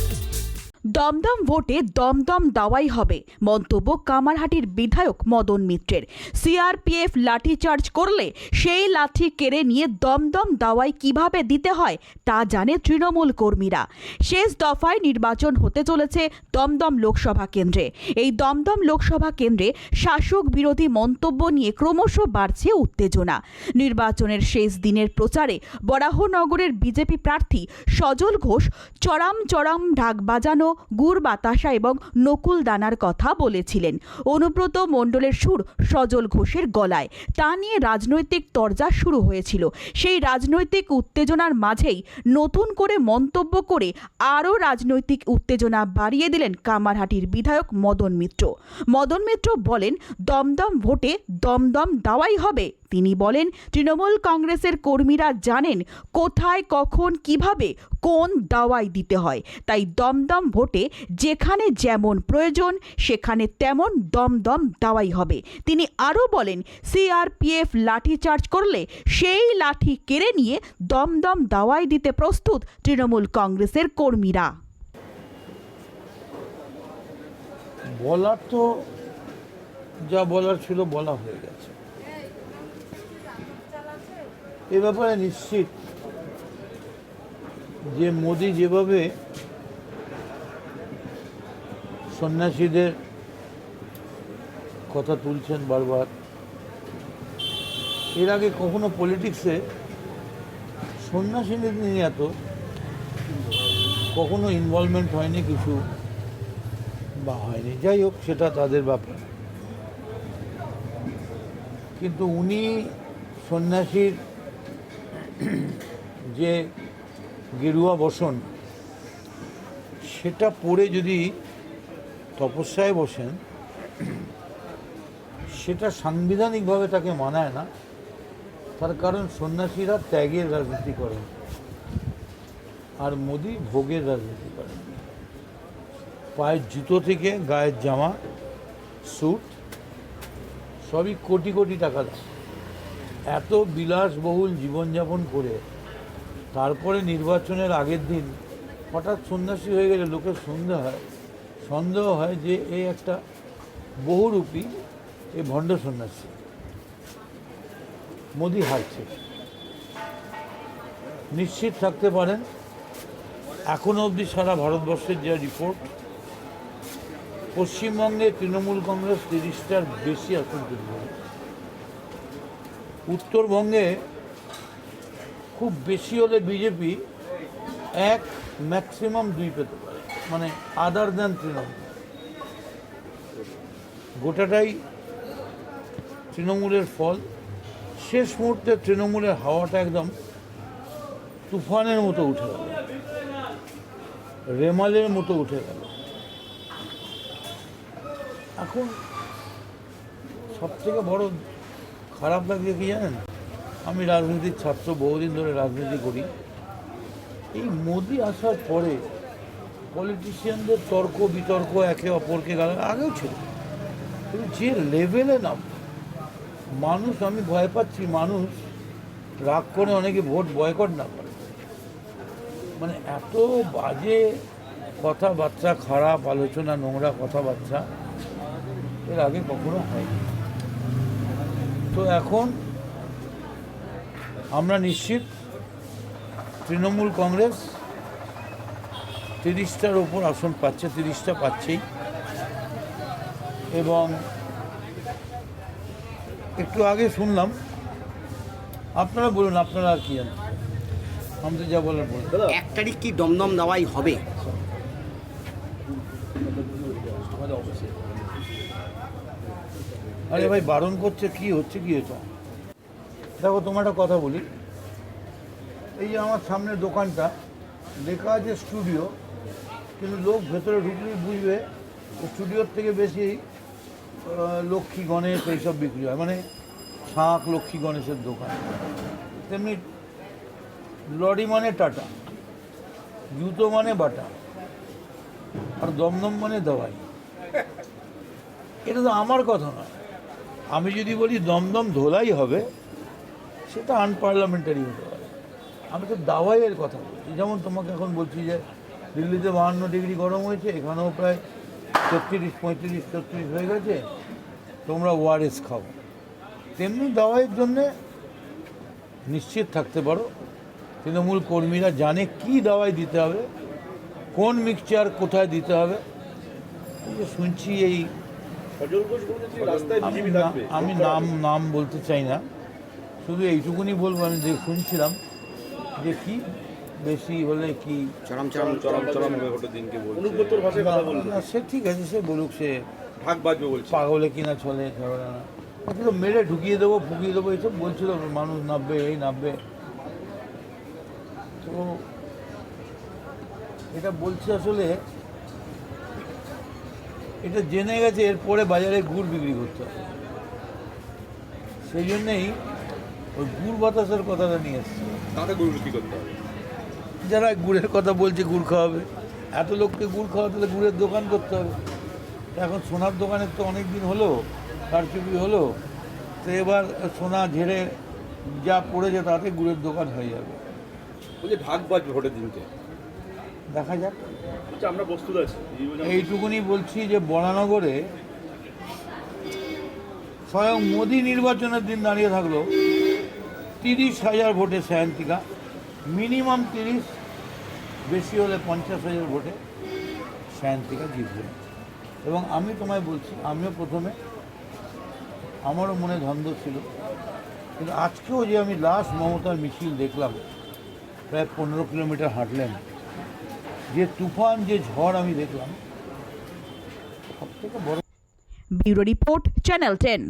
Thank you. Dumdum ভোটে দমদম দাওয়াই হবে। মন্তব্য কামারহাটির বিধায়ক মদন মিত্রের। সিআরপিএফ লাঠিচার্জ করলে সেই লাঠি কেড়ে নিয়ে দমদম দাওয়াই কীভাবে দিতে হয় তা জানে তৃণমূল কর্মীরা। শেষ দফায় নির্বাচন হতে চলেছে দমদম লোকসভা কেন্দ্রে। এই দমদম লোকসভা কেন্দ্রে শাসক বিরোধী মন্তব্য নিয়ে ক্রমশ বাড়ছে উত্তেজনা। নির্বাচনের শেষ দিনের প্রচারে বরাহনগরের বিজেপি প্রার্থী সজল ঘোষ চড়াম চড়াম ঢাক বাজানো গুড় বাতাসা এবং নকুল দানার কথা বলেছিলেন। অনুব্রত মণ্ডলের সুর সজল ঘোষের গলায়। তা নিয়ে রাজনৈতিক তরজা শুরু হয়েছিল। সেই রাজনৈতিক উত্তেজনার মাঝেই নতুন করে মন্তব্য করে আরও রাজনৈতিক উত্তেজনা বাড়িয়ে দিলেন কামারহাটির বিধায়ক মদন মিত্র। মদন মিত্র বলেন, দমদম ভোটে দমদম দাওয়াই হবে। তিনি বলেন, তৃণমূল কংগ্রেসের কর্মীরা জানেন কোথায়, কখন, কীভাবে, কোন দাওয়াই দিতে হয়। তাই দমদম ভোটে যেখানে যেমন প্রয়োজন, সেখানে তেমন দমদম দাওয়াই হবে। তিনি আরও বলেন, সিআরপিএফ লাঠিচার্জ করলে সেই লাঠি কেড়ে নিয়ে দমদম দাওয়াই দিতে প্রস্তুত তৃণমূল কংগ্রেসের কর্মীরা। বলার তো, যা বলার ছিল বলা হয়ে গেছে। এ ব্যাপারে নিশ্চিত যে মোদি যেভাবে সন্ন্যাসীদের কথা তুলছেন বারবার, এর আগে কখনো পলিটিক্সে সন্ন্যাসীদের নিয়ে এত কখনো ইনভলভমেন্ট হয়নি কিছু বা হয়নি। যাই হোক, সেটা তাদের ব্যাপার। কিন্তু উনি সন্ন্যাসীর যে গেরুয়া বসন, সেটা পরে যদি তপস্যায় বসেন, সেটা সাংবিধানিকভাবে তাকে মানায় না। তার কারণ সন্ন্যাসীরা ত্যাগের রাজনীতি করেন আর মোদি ভোগের রাজনীতি করেন। পায়ের জুতো থেকে গায়ের জামা, স্যুট, সবই কোটি কোটি টাকা দেয় এত বিলাসবহুল জীবনযাপন করে তারপরে নির্বাচনের আগের দিন হঠাৎ সন্ন্যাসী হয়ে গেলে লোকের সন্দেহ হয়। সন্দেহ হয় যে এই একটা বহুরূপী এই ভণ্ড সন্ন্যাসী। মোদি হারছে। নিশ্চিত থাকতে পারেন। এখনও অবধি সারা ভারতবর্ষের যা রিপোর্ট পশ্চিমবঙ্গে তৃণমূল কংগ্রেস তিরিশটার বেশি আসন তুলবে উত্তরবঙ্গে খুব বেশি হলে বিজেপি এক ম্যাক্সিমাম দুই পেতে পারে। মানে আদার দেন তৃণমূল। গোটাটাই তৃণমূলের ফল। শেষ মুহূর্তে তৃণমূলের হাওয়াটা একদম তুফানের মতো উঠে গেল। রেমালের মতো উঠে গেল। এখন সবথেকে বড় খারাপ লাগছে কি জানেন? আমি রাজনীতির ছাত্র, বহুদিন ধরে রাজনীতি করি। এই মোদি আসার পরে পলিটিশিয়ানদের তর্ক, বিতর্ক একে অপরকে গাল আগেও ছিল। কিন্তু যে লেভেলে নাম, মানুষ, আমি ভয় পাচ্ছি মানুষ রাগ করে অনেকে ভোট বয়কট না করে। মানে এত বাজে কথাবার্তা, খারাপ আলোচনা, নোংরা কথাবার্তা এর আগে কখনো হয়নি। তো এখন আমরা নিশ্চিত তৃণমূল কংগ্রেস তিরিশটার ওপর আসন পাচ্ছে, তিরিশটা পাচ্ছেই। এবং একটু আগে শুনলাম, আপনারা বলুন, আপনারা আর কি জানেন? আমি তো যা বলার বলুন এক তারিখ কি দমদম দাওয়াই হবে? আরে ভাই, বারণ করছে, কি হচ্ছে কি এটা? দেখো, তোমার একটা কথা বলি। এই যে আমার সামনের দোকানটা, লেখা আছে স্টুডিও, কিন্তু লোক ভেতরে ঢুকলেই বুঝবে স্টুডিওর থেকে বেশি লক্ষ্মী গণেশ এইসব বিক্রি হয়। মানে শাঁখ লক্ষ্মী গণেশের দোকান। তেমনি লরি মানে টাটা, জুতো মানে বাটা, আর দমদম মানে দাওয়াই এটা তো আমার কথা নয় আমি যদি বলি দমদম ধোলাই হবে, সেটা আনপার্লামেন্টারি হতে পারে। আমি তো দাওয়াইয়ের কথা বলছি। যেমন তোমাকে এখন বলছি যে দিল্লিতে বাহান্ন ডিগ্রি গরম হয়েছে, এখানেও প্রায় ছত্রিশ, পঁয়ত্রিশ, ছত্রিশ হয়ে গেছে, তোমরা ওআরএস খাও। তেমনি দাওয়াইয়ের জন্যে নিশ্চিত থাকতে পারো, তৃণমূল কর্মীরা জানে কি দাওয়াই দিতে হবে, কোন মিক্সচার কোথায় দিতে হবে। শুনছি এই আমি নাম নাম বলতে চাই না। শুধু এইটুকুনি বলব আমি যে শুনছিলাম। যে কি বেশি হলে কি চরম চরম চরম চরম দিনকে বলছে। ভাষায় কথা বলবে। সে ঠিক আছে সে বলুক সে ঢাক বাজবে বলছে। পাগলে কিনা চলে না। মেরে ঢুকিয়ে দেবো ফুকিয়ে দেবো এইসব বলছিল মানুষ নামবে এই নামবে। তো এটা বলছে আসলে এটা জেনে গেছে এরপরে বাজারে গুড় বিক্রি করতে হবে। সেই জন্যেই ওই গুড় বাতাসের কথাটা নিয়ে এসছে। তাতে গরু বিক্রি করতে হবে। যারা গুড়ের কথা বলছে গুড় খাওয়াবে। এত লোককে গুড় খাওয়াতে হলে গুড়ের দোকান করতে হবে। এখন সোনার দোকানের তো অনেক দিন হলো কারচুপি হলো। তো এবার সোনা ঝেড়ে যা পড়েছে তাতে গুড়ের দোকান হয়ে যাবে। বলছে ঢাক বাজবে ভোটের দিনকে। দেখা যাক। এইটুকুনি বলছি যে বরানগরে স্বয়ং মোদী নির্বাচনের দিন দাঁড়িয়ে থাকল তিরিশ হাজার ভোটে সায়ন্তিকা, মিনিমাম তিরিশ, বেশি হলে পঞ্চাশ হাজার ভোটে সায়ন্তিকা জিতবে। এবং আমি তোমায় বলছি, আমিও প্রথমে, আমারও মনে ধন্দ ছিল, কিন্তু আজকেও যে আমি লাস্ট মমতার মিছিল দেখলাম, প্রায় পনেরো কিলোমিটার হাঁটলেন যে তুফান যে ঝড় আমি দেখলাম সব বড় ব্যুরো রিপোর্ট চ্যানেল টেন।